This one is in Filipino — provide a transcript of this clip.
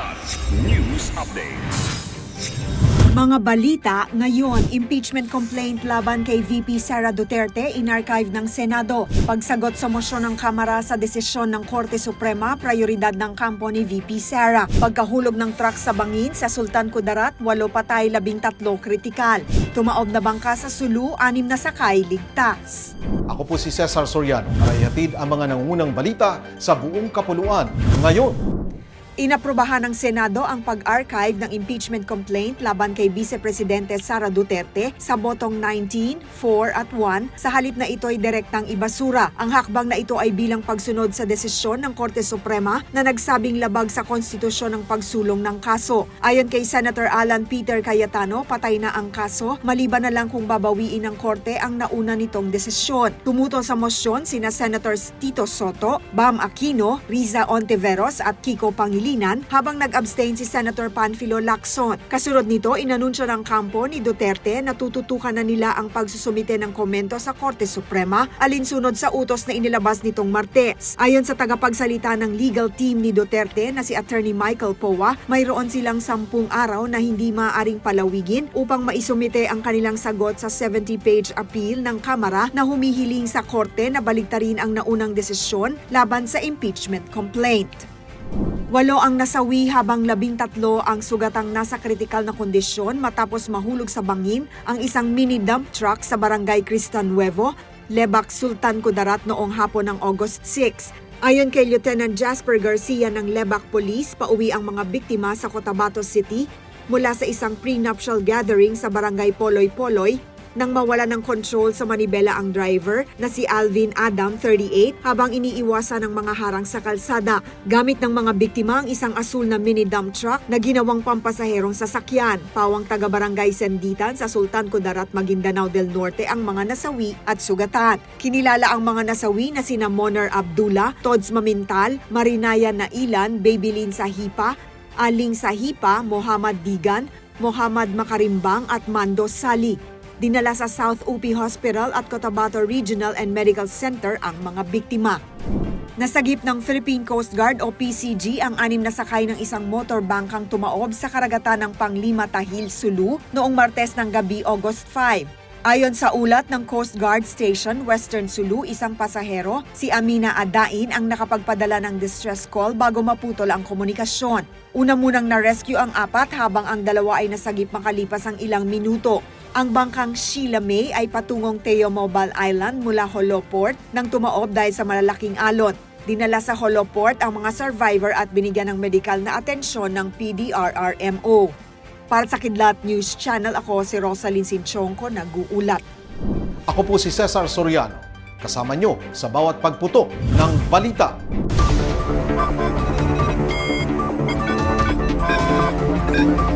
Kilat News Updates. Mga balita ngayon, impeachment complaint laban kay VP Sara Duterte inarchive ng Senado. Pagsagot sa mosyon ng Kamara sa desisyon ng Korte Suprema, prioridad ng kampo ni VP Sara. Pagkahulog ng truck sa bangin sa Sultan Kudarat, walo patay, labing tatlo kritikal. Tumaob na bangka sa Sulu, anim na sakay, ligtas. Ako po si Cesar Soriano para ang mga nangungunang balita sa buong kapuluan. Ngayon, Inaprubahan ng Senado ang pag-archive ng impeachment complaint laban kay Vice Presidente Sara Duterte sa botong 19, 4 at 1 sa halip na ito ay direktang ibasura. Ang hakbang na ito ay bilang pagsunod sa desisyon ng Korte Suprema na nagsabing labag sa konstitusyon ng pagsulong ng kaso. Ayon kay Senator Alan Peter Cayetano, patay na ang kaso maliban na lang kung babawiin ng Korte ang nauna nitong desisyon. Tumuto sa mosyon sina Senators Tito Soto, Bam Aquino, Riza Ontiveros at Kiko Pangilinan habang nag-abstain si Senator Panfilo Lacson. Kasunod nito, inanunsyo ng kampo ni Duterte na tututukan na nila ang pagsusumite ng komento sa Korte Suprema alinsunod sa utos na inilabas nitong Martes. Ayon sa tagapagsalita ng legal team ni Duterte na si Attorney Michael Poa, mayroon silang sampung araw na hindi maaaring palawigin upang maisumite ang kanilang sagot sa 70-page appeal ng Kamara na humihiling sa Korte na baligtarin ang naunang desisyon laban sa impeachment complaint. Walo ang nasawi habang labing tatlo ang sugatang nasa kritikal na kondisyon matapos mahulog sa bangin ang isang mini dump truck sa barangay Cristan Nuevo, Lebak, Sultan Kudarat noong hapon ng August 6. Ayon kay Lieutenant Jasper Garcia ng Lebak Police, pauwi ang mga biktima sa Cotabato City mula sa isang prenuptial gathering sa barangay Poloy-Poloy nang mawala ng control sa manibela ang driver na si Alvin Adam, 38, habang iniiwasan ng mga harang sa kalsada. Gamit ng mga biktima ang isang asul na mini dump truck na ginawang pampasaherong sasakyan. Pawang taga-barangay Senditan sa Sultan Kudarat, Maguindanao del Norte ang mga nasawi at sugatan. Kinilala ang mga nasawi na sina Moner Abdullah, Tods Mamintal, Marinaya Nailan, Babylin Sahipa, Aling Sahipa, Muhammad Digan, Muhammad Makarimbang at Mando Sali. Dinala sa South UP Hospital at Cotabato Regional and Medical Center ang mga biktima. Nasagip ng Philippine Coast Guard o PCG ang anim na sakay ng isang motorbangkang tumaob sa karagatan ng Panglima Tahil, Sulu noong Martes ng gabi August 5. Ayon sa ulat ng Coast Guard Station, Western Sulu, isang pasahero, si Amina Adain ang nakapagpadala ng distress call bago maputol ang komunikasyon. Una munang na-rescue ang apat habang ang dalawa ay nasagip makalipas ang ilang minuto. Ang bangkang Sheila May ay patungong Teo Mobile Island mula Holo Port nang tumaob dahil sa malalaking alon. Dinala sa Holo Port ang mga survivor at binigyan ng medikal na atensyon ng PDRRMO. Para sa Kidlat News Channel, ako si Rosalyn Sinchonko, nag-uulat. ako po si Cesar Soriano. Kasama nyo sa bawat pagputo ng balita. Thank